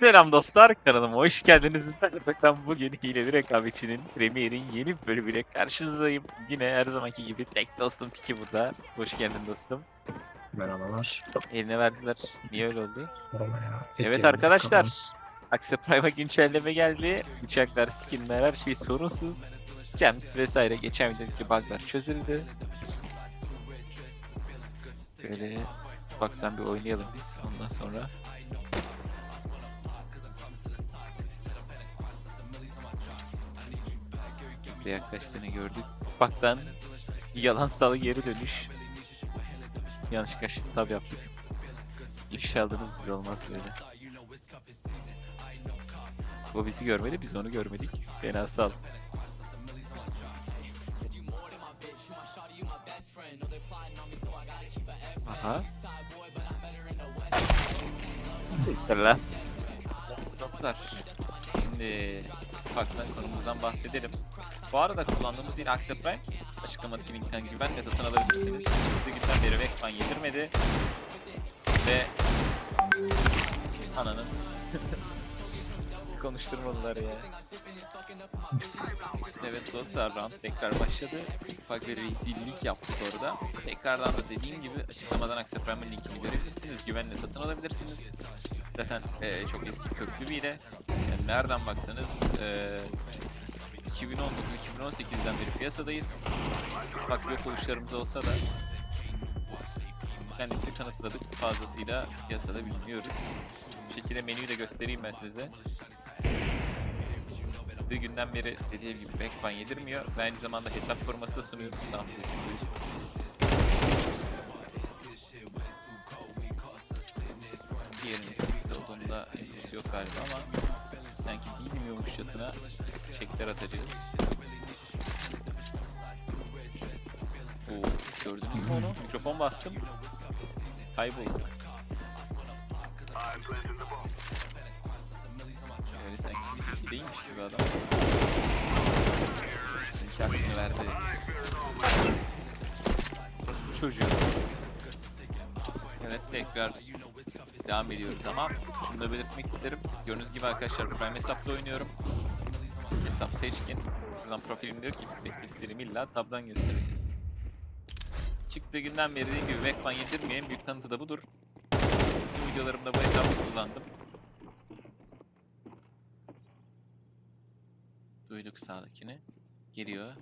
Selam dostlar kanalıma hoş geldiniz. Ben bugün Hileli Rekabetçi'nin Premier'in yeni bölümüyle karşınızdayım. Yine her zamanki gibi tek dostum Tiki burada. Hoş geldin dostum. Merhabalar. Eline verdiler. Niye öyle oldu? Sorma ya. Tek evet arkadaşlar. Axe Prime'a güncelleme geldi. Uçaklar, skinler her şey sorunsuz. Gems vesaire geçen videodaki buglar çözüldü. Böyle ufaktan bir oynayalım biz ondan sonra. Bize yaklaştığını gördük. Ufaktan yalansal geri dönüş. Yanlışlıkla tab yaptık. İfşa aldınız bize olmaz böyle. O bizi görmedi, biz onu görmedik. Fena sal. Aha. Siktir lan. Dostlar, şimdi ufaktan konumuzdan bahsedelim. Bu arada kullandığımız yine Axe Prime. Açıklamadaki linkten güvenle satın alabilirsiniz. Bir günden beri Vekman yedirmedi. Ve ananın konuşturmadılar ya. Evet dostlar round tekrar başladı. Ufak bir rezillik yaptık orada. Tekrardan da dediğim gibi açıklamadan Akseprem'in linkini görebilirsiniz. Güvenle satın alabilirsiniz. Zaten eee, çok eski köklü bir ile. Yani nereden baksanız eee 2019-2018'den beri piyasadayız. Ufak yok oluşlarımız olsa da kendimizi kanıtladık. Fazlasıyla piyasada biliniyoruz. Bu şekilde menüyü de göstereyim ben size. Bir günden beri dediğim gibi backban yedirmiyor ve aynı zamanda hesap koruması da sunuyor sağımıza duyduk. Diğerinin sikti olduğunda henüz yok galiba ama sanki bilmiyormuşçasına çekler atacağız. Oo, gördünüz mü onu? Mikrofon bastım. Kaybolduk. Öyle sanki silgi değilmiş gibi adam. Sanki aklını verdi. Çocuğu. Evet tekrar devam ediyoruz ama şunu da belirtmek isterim. Gördüğünüz gibi arkadaşlar Prime hesapta oynuyorum. Hesap seçkin. Buradan profilim diyor ki Backliste'lerimi illa tabdan göstereceğiz. Çıktığı günden beri dediğim gibi Backman yedirmeyen büyük kanıtı da budur. Tüm videolarımda bu hesabı kullandım. Duyduk sağdakini. Geliyor.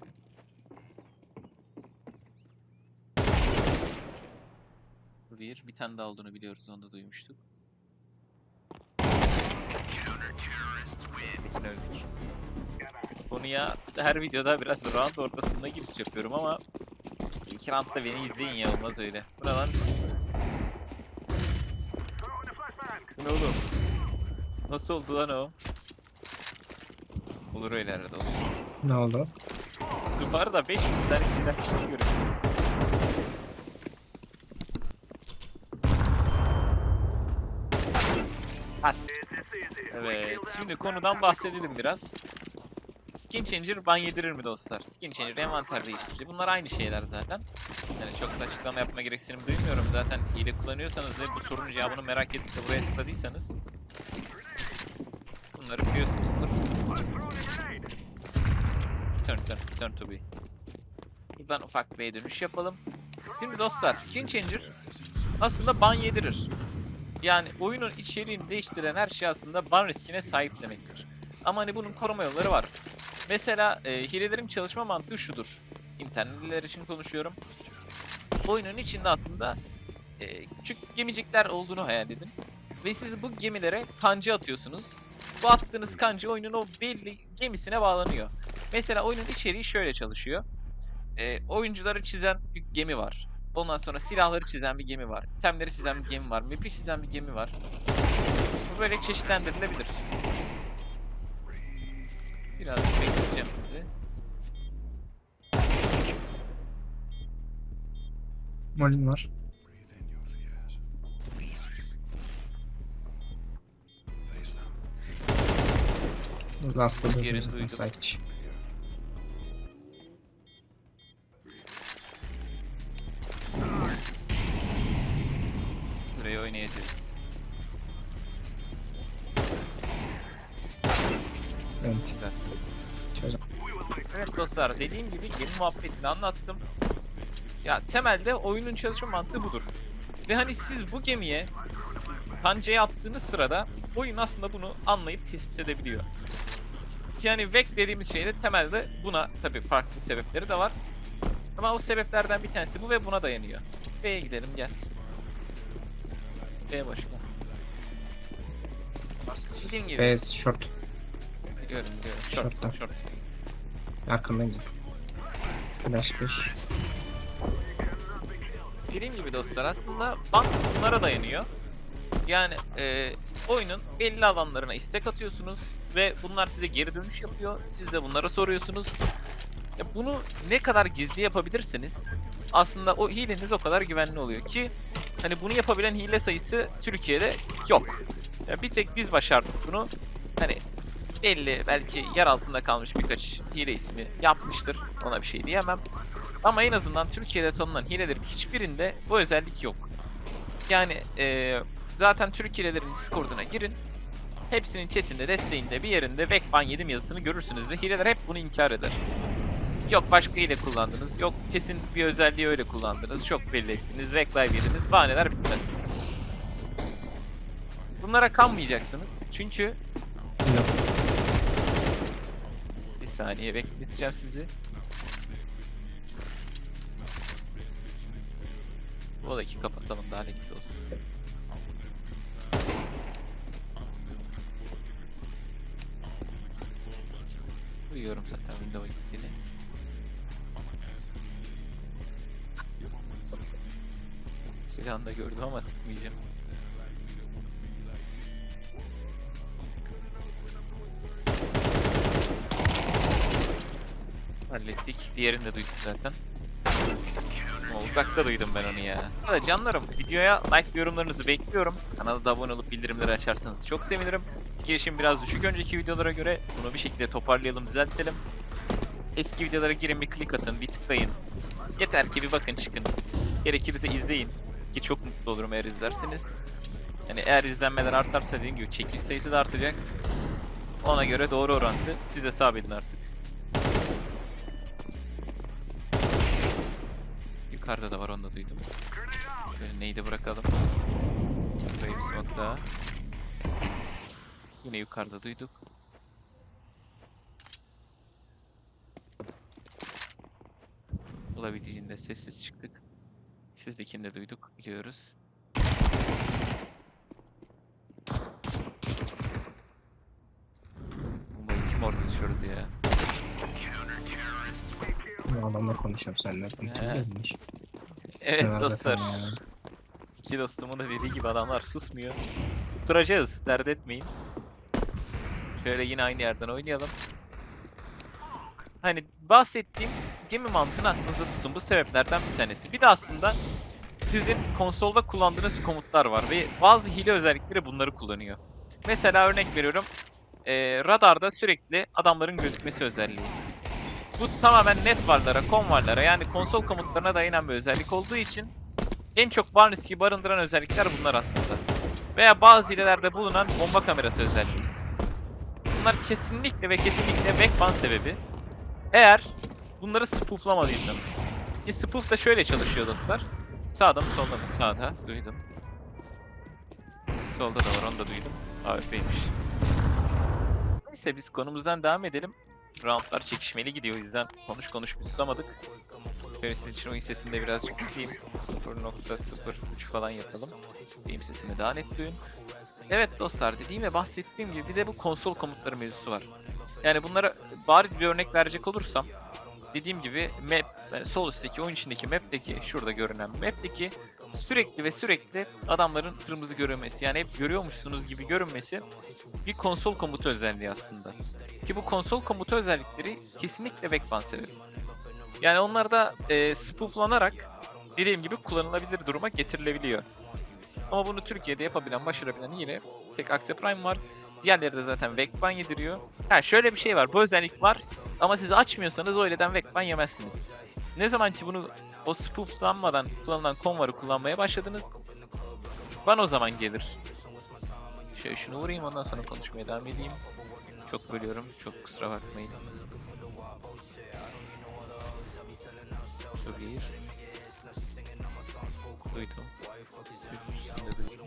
Bir. Bir tane daha olduğunu biliyoruz. Onu da duymuştuk. Sekin öldük. Konuya her videoda biraz round ortasında giriş yapıyorum ama iki roundda beni izleyin ya olmaz öyle. Bu ne lan? Bu ne oğlum? Nasıl oldu lan o? Olur öyle arada olur. Ne oldu? Yukarıda 500 tane güzel bir şey görüyorum. Şimdi konudan bahsedelim biraz. Skin Changer ban yedirir mi dostlar? Skin Changer envanter değiştirici. Bunlar aynı şeyler zaten. Yani çok da açıklama yapma gereksinim duymuyorum. Zaten hile kullanıyorsanız ve bu sorunun cevabını merak edip de buraya tıkladıysanız bunları biliyorsunuzdur. Return, return, return to be. Buradan ufak bir dönüş yapalım. Şimdi dostlar, Skin Changer aslında ban yedirir. Yani oyunun içeriğini değiştiren her şey aslında ban riskine sahip demektir. Ama hani bunun koruma yolları var. Mesela e, hilelerin çalışma mantığı şudur. İnternetliler için konuşuyorum. Oyunun içinde aslında e, küçük gemicikler olduğunu hayal edin. Ve siz bu gemilere kancı atıyorsunuz. Bu attığınız kancı oyunun o belli gemisine bağlanıyor. Mesela oyunun içeriği şöyle çalışıyor. E, oyuncuları çizen bir gemi var. Ondan sonra silahları çizen bir gemi var. Itemleri çizen bir gemi var. Map'i çizen bir gemi var. Bu böyle çeşitlendirilebilir. Biraz bekleyeceğim sizi. Molin var. Last'ta da Yerini zaten duydum. Dostlar dediğim gibi gemi muhabbetini anlattım. Ya temelde oyunun çalışma mantığı budur. Ve hani siz bu gemiye kancayı attığınız sırada oyun aslında bunu anlayıp tespit edebiliyor. Yani VEC dediğimiz şey de temelde buna tabii farklı sebepleri de var. Ama o sebeplerden bir tanesi bu ve buna dayanıyor. B'ye gidelim gel. B. Last. Dediğim gibi. Base short. Biliyorum biliyorum. Short'tan. Short, short. Yakından git. Flash 5. Dediğim gibi dostlar aslında bank bunlara dayanıyor. Yani e, oyunun belli alanlarına istek atıyorsunuz ve bunlar size geri dönüş yapıyor. Siz de bunlara soruyorsunuz. Ya bunu ne kadar gizli yapabilirsiniz aslında o hileniz o kadar güvenli oluyor ki hani bunu yapabilen hile sayısı Türkiye'de yok. Ya bir tek biz başardık bunu. Hani belli belki yer altında kalmış birkaç hile ismi yapmıştır. Ona bir şey diyemem. Ama en azından Türkiye'de tanınan hilelerin hiçbirinde bu özellik yok. Yani eee, zaten Türk hilelerin Discord'una girin. Hepsinin chatinde, desteğinde, bir yerinde Vekban 7 yazısını görürsünüz ve hileler hep bunu inkar eder. Yok başka hile kullandınız, yok kesin bir özelliği öyle kullandınız, çok belli ettiniz, Veklive yediniz, bahaneler bitmez. Bunlara kanmayacaksınız çünkü Yok. bir saniye bekleteceğim sizi. Bu odayı kapatalım daha gitti olsun. Duyuyorum zaten Windows'a gittiğini. Silahını da gördüm ama sıkmayacağım. Hallettik. Diğerini de duyduk zaten. Uzakta duydum ben onu ya. Hadi canlarım videoya like yorumlarınızı bekliyorum. Kanala da abone olup bildirimleri açarsanız çok sevinirim. Girişim biraz düşük önceki videolara göre. Bunu bir şekilde toparlayalım, düzeltelim. Eski videolara girin bir klik atın, bir tıklayın. Yeter ki bir bakın çıkın. Gerekirse izleyin. Ki çok mutlu olurum eğer izlerseniz. Yani eğer izlenmeler artarsa dediğim gibi çekiliş sayısı da artacak. Ona göre doğru orantı. Siz hesap edin artık. Yukarıda da var onu da duydum. Şöyle neydi bırakalım. Buraya bir smoke. Yine yukarıda duyduk. Olabildiğinde sessiz çıktık. Sizdekini de duyduk biliyoruz. Bombayı kim orada düşürdü ya? Bu adamla konuşuyorum seninle. Evet zaten dostlar. İki dostumun da dediği gibi adamlar susmuyor. Duracağız, dert etmeyin. Şöyle yine aynı yerden oynayalım. Hani bahsettiğim gemi mantığını aklınızda tutun. Bu sebeplerden bir tanesi. Bir de aslında sizin konsolda kullandığınız komutlar var ve bazı hile özellikleri bunları kullanıyor. Mesela örnek veriyorum. eee, radarda sürekli adamların gözükmesi özelliği. Bu tamamen net varlara, com varlara yani konsol komutlarına dayanan bir özellik olduğu için en çok var riski barındıran özellikler bunlar aslında. Veya bazı hilelerde bulunan bomba kamerası özelliği. Bunlar kesinlikle ve kesinlikle backban sebebi. Eğer bunları spooflamadıysanız. Ki spoof da şöyle çalışıyor dostlar. Sağda mı solda mı? Sağda. Duydum. Solda da var onu da duydum. AWP'ymiş. Neyse biz konumuzdan devam edelim. Roundlar çekişmeli gidiyor o yüzden konuş konuş bir susamadık. Ben sizin için oyun sesinde birazcık kısayım. 0.03 falan yapalım. Benim sesimi daha net duyun. Evet dostlar dediğim ve bahsettiğim gibi bir de bu konsol komutları mevzusu var. Yani bunlara bariz bir örnek verecek olursam dediğim gibi map yani sol üstteki oyun içindeki map'teki şurada görünen map'teki sürekli ve sürekli adamların kırmızı görünmesi yani hep görüyormuşsunuz gibi görünmesi bir konsol komutu özelliği aslında. Ki bu konsol komutu özellikleri kesinlikle backban sebebi. Yani onlar da e, spooflanarak dediğim gibi kullanılabilir duruma getirilebiliyor. Ama bunu Türkiye'de yapabilen, başarabilen yine tek Axe Prime var. Diğerleri de zaten Vekban yediriyor. Ha şöyle bir şey var. Bu özellik var. Ama siz açmıyorsanız o öyleden Vekban yemezsiniz. Ne zaman ki bunu o spooflanmadan kullanılan konvarı kullanmaya başladınız. Ban o zaman gelir. Şöyle şunu vurayım ondan sonra konuşmaya devam edeyim. Çok bölüyorum. Çok kusura bakmayın. Şu bir. Duydum. Şimdi duydum.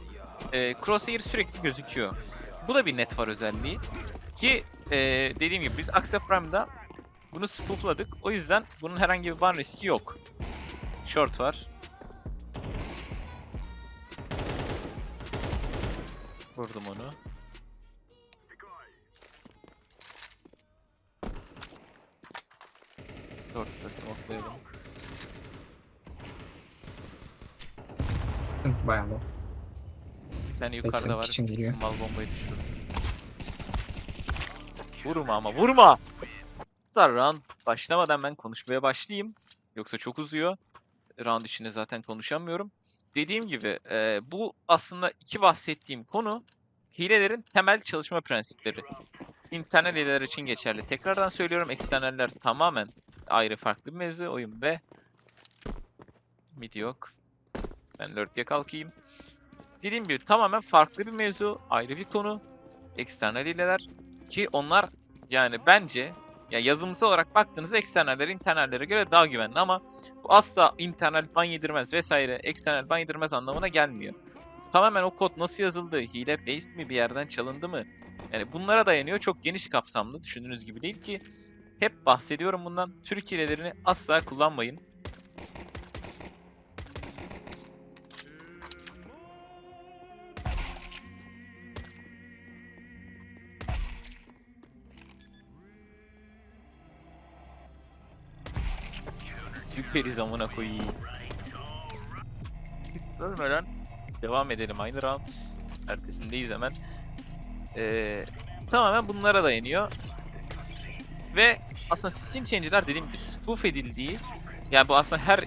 Ee, Crosshair sürekli gözüküyor. Bu da bir net var özelliği. Ki ee, dediğim gibi biz Axe Prime'da bunu spoofladık. O yüzden bunun herhangi bir ban riski yok. Short var. Vurdum onu. Short'ta smoke'layalım. Bayağı low. Tane yukarıda var. için geliyor. Mal bombayı düşürdüm. Vurma ama vurma! Dostlar round başlamadan ben konuşmaya başlayayım. Yoksa çok uzuyor. Round içinde zaten konuşamıyorum. Dediğim gibi e, bu aslında iki bahsettiğim konu hilelerin temel çalışma prensipleri. İnternal hileler için geçerli. Tekrardan söylüyorum eksternaller tamamen ayrı farklı bir mevzu. Oyun B. Mid yok. Ben lurk'e kalkayım. Dediğim gibi tamamen farklı bir mevzu, ayrı bir konu. Eksternal hileler ki onlar yani bence ya yazılımsal olarak baktığınızda eksternaller internallere göre daha güvenli ama bu asla internal ban yedirmez vesaire eksternal ban yedirmez anlamına gelmiyor. Tamamen o kod nasıl yazıldı, hile based mi bir yerden çalındı mı? Yani bunlara dayanıyor. Çok geniş kapsamlı düşündüğünüz gibi değil ki hep bahsediyorum bundan. Türk hilelerini asla kullanmayın. Süperiz amına koyayım. Ölmeden devam edelim aynı round. Ertesindeyiz hemen. Ee, tamamen bunlara dayanıyor. Ve aslında skin change'ler dediğim gibi spoof edildiği yani bu aslında her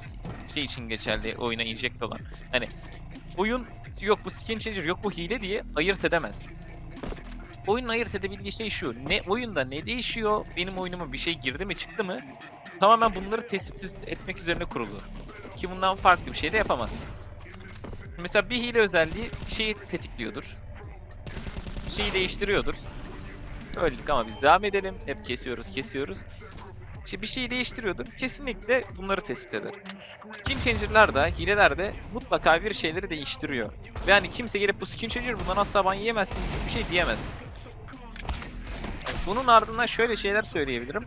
şey için geçerli oyuna inject olan. Hani oyun yok bu skin changer yok bu hile diye ayırt edemez. Oyunun ayırt edebildiği şey şu. Ne oyunda ne değişiyor? Benim oyunuma bir şey girdi mi çıktı mı? Tamamen bunları tespit etmek üzerine kurulu. Ki bundan farklı bir şey de yapamaz. Mesela bir hile özelliği şeyi tetikliyordur. Şeyi değiştiriyordur. Öldük ama biz devam edelim. Hep kesiyoruz kesiyoruz. İşte bir şeyi değiştiriyordur. Kesinlikle bunları tespit eder. Skin changer'lar da, hileler de mutlaka bir şeyleri değiştiriyor. Ve hani kimse gelip bu skin changer bundan asla ban yiyemezsin gibi bir şey diyemez. Yani bunun ardından şöyle şeyler söyleyebilirim.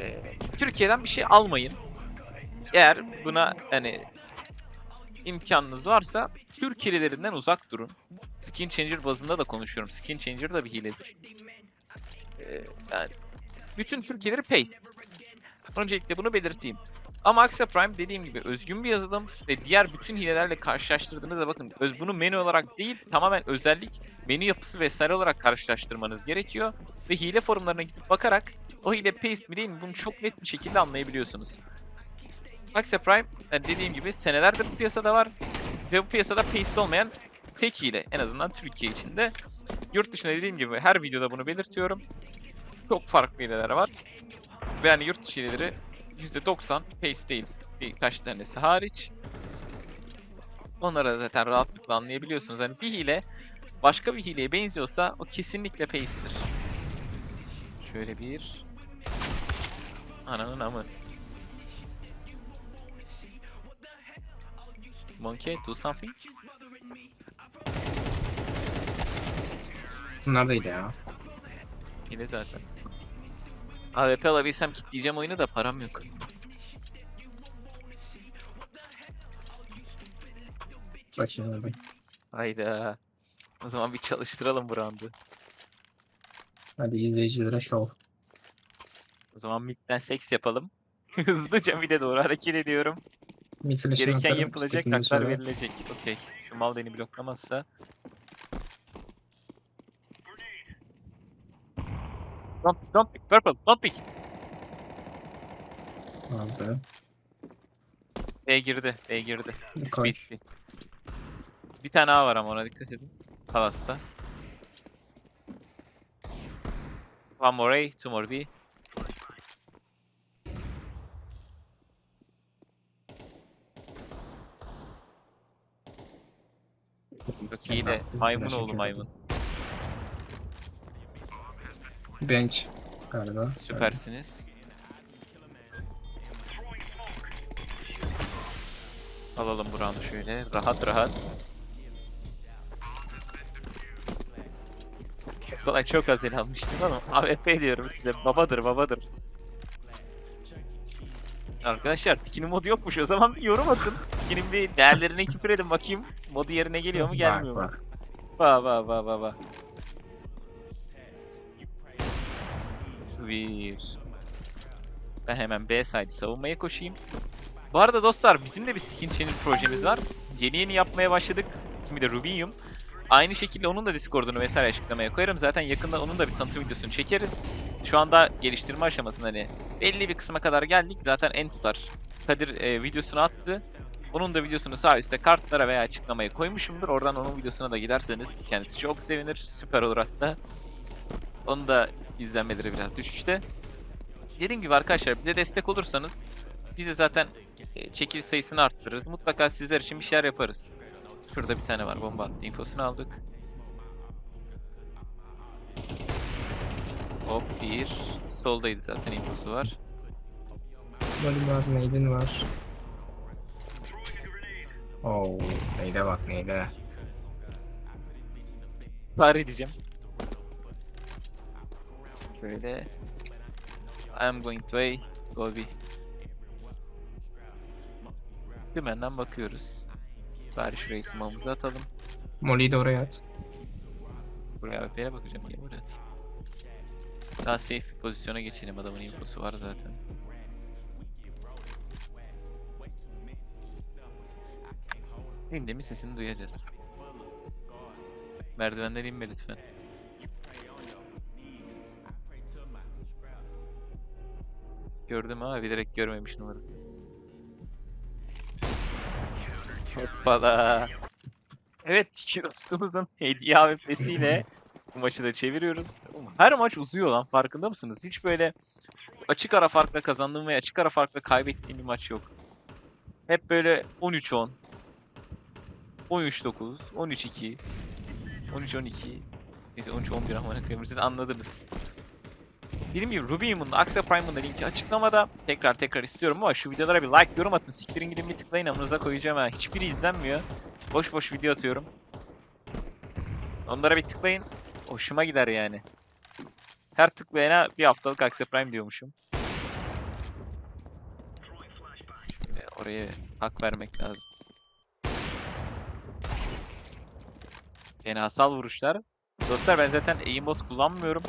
Ee, Türkiye'den bir şey almayın. Eğer buna hani imkanınız varsa Türk hilelerinden uzak durun. Skin Changer bazında da konuşuyorum. Skin Changer da bir hiledir. Ee, yani bütün Türk hileleri paste. Öncelikle bunu belirteyim. Ama Axa Prime dediğim gibi özgün bir yazılım ve diğer bütün hilelerle karşılaştırdığınızda bakın öz bunu menü olarak değil tamamen özellik, menü yapısı vesaire olarak karşılaştırmanız gerekiyor. Ve hile forumlarına gidip bakarak o hile paste mi değil mi bunu çok net bir şekilde anlayabiliyorsunuz. Axa Prime dediğim gibi senelerdir bu piyasada var ve bu piyasada paste olmayan tek hile en azından Türkiye içinde. Yurt dışında dediğim gibi her videoda bunu belirtiyorum. Çok farklı hileler var. Ve yani yurt dışı hileleri %90 paste değil. Birkaç tanesi hariç. Onları da zaten rahatlıkla anlayabiliyorsunuz. Hani bir hile başka bir hileye benziyorsa o kesinlikle paste'tir. Şöyle bir... Ananın amı. Monkey, do something. Bunlar da iyi ya. Hile zaten. AWP alabilsem kitleyeceğim oyunu da param yok. Bakayım abi. Hayda. O zaman bir çalıştıralım bu roundu. Hadi izleyicilere şov. zaman midden seks yapalım. Hızlıca mid'e doğru hareket ediyorum. Gereken yapılacak, haklar verilecek. Okey. Şu mal beni bloklamazsa. Don't, don't pick, purple, don't pick. Aldı. B girdi, B girdi. Speed, speed. Bir tane A var ama ona dikkat edin. Palas'ta. One more A, two more B. Çok iyi de maymun oğlu atıyor. maymun. Bench galiba. Süpersiniz. Alalım buranı şöyle rahat rahat. Çok kolay çok az el almıştım ama AWP diyorum size babadır babadır. Arkadaşlar Tiki'nin modu yokmuş o zaman bir yorum atın. Tiki'nin bir değerlerine küfür edin bakayım. Modu yerine geliyor mu gelmiyor mu? Bak, Ba ba ba ba Bir. Ben hemen B side savunmaya koşayım. Bu arada dostlar bizim de bir skin channel projemiz var. Yeni yeni yapmaya başladık. İsmi de Rubidium. Aynı şekilde onun da Discord'unu vesaire açıklamaya koyarım. Zaten yakında onun da bir tanıtım videosunu çekeriz. Şu anda geliştirme aşamasında hani belli bir kısma kadar geldik. Zaten Endstar Kadir e, videosunu attı. Onun da videosunu sağ üstte kartlara veya açıklamaya koymuşumdur. Oradan onun videosuna da giderseniz kendisi çok sevinir. Süper olur hatta. Onun da izlenmeleri biraz düşüşte. Dediğim gibi arkadaşlar bize destek olursanız biz de zaten e, çekiliş sayısını arttırırız. Mutlaka sizler için bir şeyler yaparız. Şurada bir tane var bomba attı. infosunu aldık. Hop bir. Soldaydı zaten infosu var. Molly var, Maiden var. Oo, neyle bak neyle. Tarih edeceğim. Şöyle. I am going to A. Go B. Dümenden bakıyoruz. Bari şurayı smoke'umuzu atalım. Molly'yi de oraya at. Buraya AWP'ye bakacağım. Niye buraya atayım? Daha safe bir pozisyona geçelim. Adamın infosu var zaten. Dinlemin sesini duyacağız. Merdivenden inme lütfen. Gördüm ama bilerek görmemiş numarası. Hoppala. Evet, Tiki dostumuzun hediye AWP'siyle bu maçı da çeviriyoruz. Her maç uzuyor lan farkında mısınız? Hiç böyle açık ara farkla kazandığım ve açık ara farkla kaybettiğim bir maç yok. Hep böyle 13-10, 13-9, 13-2, 13-12, neyse 13-11 amına koyayım siz anladınız. Dediğim gibi Rubium'un Axel Prime'ın da linki açıklamada. Tekrar tekrar istiyorum ama şu videolara bir like, yorum atın. Siktirin gidin bir tıklayın amınıza koyacağım ha. Hiçbiri izlenmiyor. Boş boş video atıyorum. Onlara bir tıklayın. Hoşuma gider yani. Her tıklayana bir haftalık Axel Prime diyormuşum. Şöyle oraya hak vermek lazım. Fenasal vuruşlar. Dostlar ben zaten aimbot kullanmıyorum.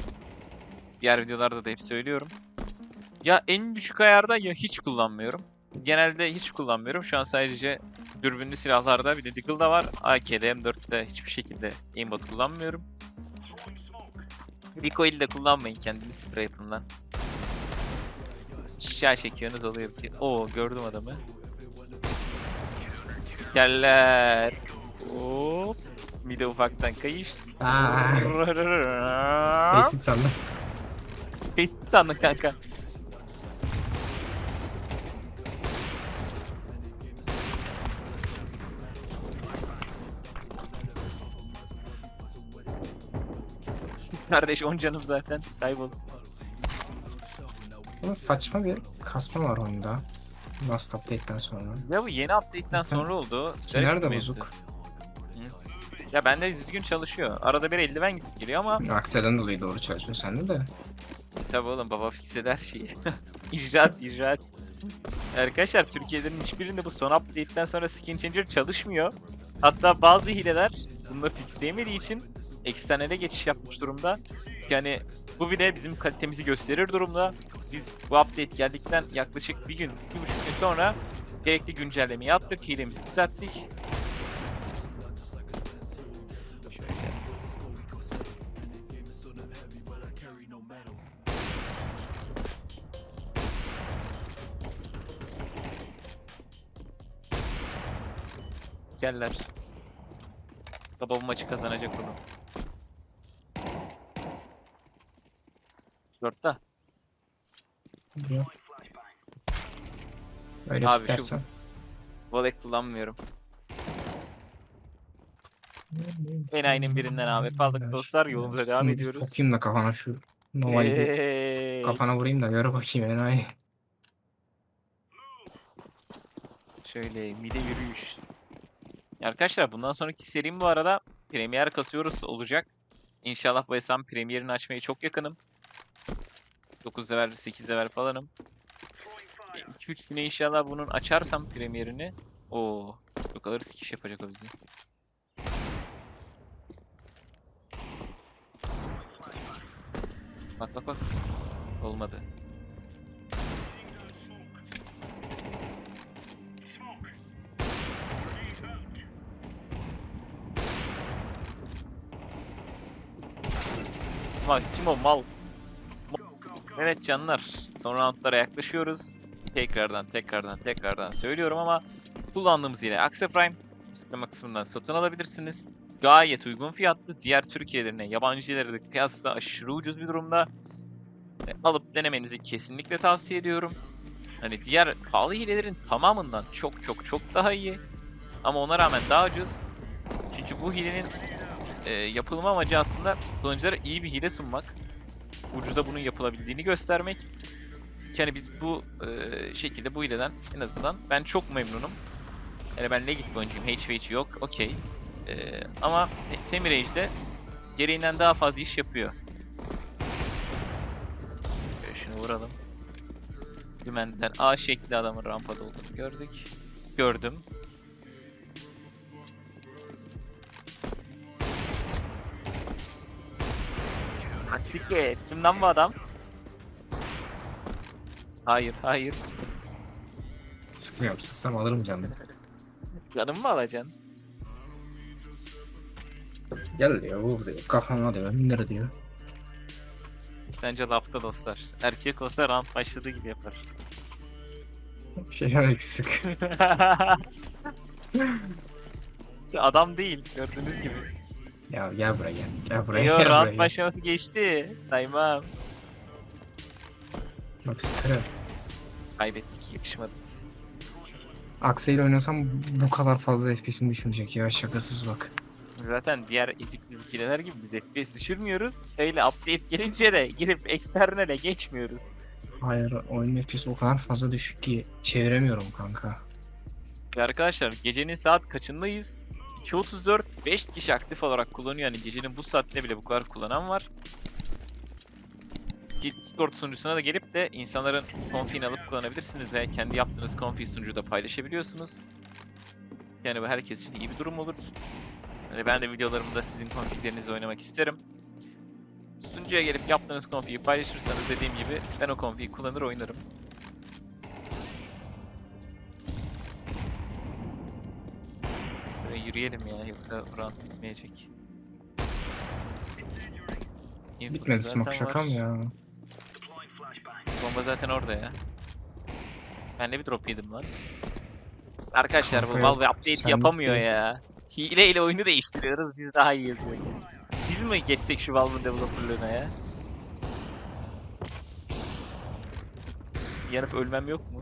Diğer videolarda da hep söylüyorum. Ya en düşük ayarda ya hiç kullanmıyorum. Genelde hiç kullanmıyorum. Şu an sadece dürbünlü silahlarda bir de Deagle'da var. AK'de M4'te hiçbir şekilde aimbot kullanmıyorum. Recoil de kullanmayın kendiniz sprey yapın lan. Şişe çekiyorsunuz oluyor ki. Oo gördüm adamı. Sikerler. Hop. Bir de ufaktan kayış. Aaa. Basit sandım. Face sandın kanka. Kardeş 10 canım zaten. Kaybol. Ama saçma bir kasma var oyunda. Last update'den sonra. Ya bu yeni update'ten Zaten sonra oldu. Skinler de mevzu. bozuk. Ya bende düzgün çalışıyor. Arada bir eldiven geliyor ama Aksel'den dolayı doğru çalışıyor sende de. Tabi oğlum baba fix eder şeyi. icraat icraat. Arkadaşlar Türkiye'lerin hiçbirinde bu son update'ten sonra skin changer çalışmıyor. Hatta bazı hileler bunu fixleyemediği için eksternale geçiş yapmış durumda. Yani bu bile bizim kalitemizi gösterir durumda. Biz bu update geldikten yaklaşık bir gün, bir buçuk gün sonra gerekli güncellemeyi yaptık. Hilemizi düzelttik. Geller. Baba bu maçı kazanacak onu. Dörtte. Öyle Abi şu- tutarsan. Volek kullanmıyorum. Enayinin birinden abi. Kaldık dostlar, yolumuza devam ediyoruz. Sokayım da kafana şu Nova'yı Hey. kafana vurayım da gör bakayım enayi. Şöyle mide yürüyüş. Arkadaşlar bundan sonraki serim bu arada Premier kasıyoruz olacak. İnşallah bu hesabın Premier'ini açmaya çok yakınım. 9 level, 8 level falanım. 2-3 güne inşallah bunun açarsam Premier'ini. Oo, çok ağır sikiş yapacak o bizi. Bak bak bak. Olmadı. Mal, kim o mal? Evet canlar, son roundlara yaklaşıyoruz. Tekrardan, tekrardan, tekrardan söylüyorum ama kullandığımız yine Axe Prime açıklama kısmından satın alabilirsiniz. Gayet uygun fiyatlı. Diğer Türkiye'lerine, yabancılara da kıyasla aşırı ucuz bir durumda. E, alıp denemenizi kesinlikle tavsiye ediyorum. Hani diğer pahalı hilelerin tamamından çok çok çok daha iyi. Ama ona rağmen daha ucuz. Çünkü bu hilenin e, yapılma amacı aslında kullanıcılara iyi bir hile sunmak. Ucuza bunun yapılabildiğini göstermek. Yani biz bu e, şekilde bu hileden en azından ben çok memnunum. Yani ben Legit oyuncuyum, HVH yok, okey. E, ama Semirage'de gereğinden daha fazla iş yapıyor. Şöyle şunu vuralım. Dümenden A şekli adamın rampada olduğunu gördük. Gördüm. Asike, kimden bu adam? Hayır, hayır. Sıkmıyorum sıksam alırım canını. Canım mı alacaksın? Gel diyor vur diyor kafama diyor indir diyor. Bence lafta dostlar. Erkek olsa round başladığı gibi yapar. Şeyler eksik. Adam değil, gördüğünüz gibi. Ya gel buraya gel. Gel buraya Yo, gel buraya. round gel. başlaması geçti. Saymam. Bak sıkarım. Kaybettik, yakışmadı. Axe ile oynasam bu kadar fazla FPS'im düşmeyecek ya şakasız bak. Zaten diğer ezik bizimkiler gibi biz FPS düşürmüyoruz. Öyle update gelince de girip eksternale geçmiyoruz. Hayır oyun FPS o kadar fazla düşük ki çeviremiyorum kanka. Ve arkadaşlar gecenin saat kaçındayız? 2.34, 5 kişi aktif olarak kullanıyor. Yani gecenin bu saatte bile bu kadar kullanan var. Discord sunucusuna da gelip de insanların config'ini alıp kullanabilirsiniz veya kendi yaptığınız config sunucuda paylaşabiliyorsunuz. Yani bu herkes için iyi bir durum olur. Yani ben de videolarımda sizin configlerinizi oynamak isterim. Sunucuya gelip yaptığınız config'i paylaşırsanız dediğim gibi ben o config'i kullanır oynarım. Yürüyelim ya yoksa round bitmeyecek. Bitmedi zaten smoke şaka var. mı ya? Bomba zaten orada ya. Ben de bir drop yedim lan. Arkadaşlar bu Kanka Valve yok, update yapamıyor değil. ya. Hile ile oyunu değiştiriyoruz biz daha iyi yazıyoruz. Biz mi geçsek şu Valve'ın developerlığına ya? Yanıp ölmem yok mu?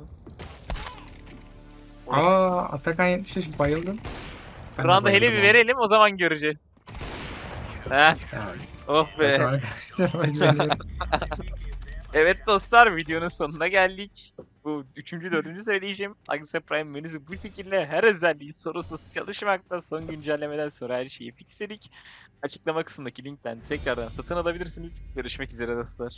Orası- Aa Atakan 73 bayıldım. Kur'an'da hele bir verelim o zaman göreceğiz. Heh, oh be. Evet dostlar videonun sonuna geldik. Bu üçüncü dördüncü söyleyeceğim. Axe Prime menüsü bu şekilde her özelliği sorusuz çalışmakta. Son güncellemeden sonra her şeyi fixledik. Açıklama kısmındaki linkten tekrardan satın alabilirsiniz. Görüşmek üzere dostlar.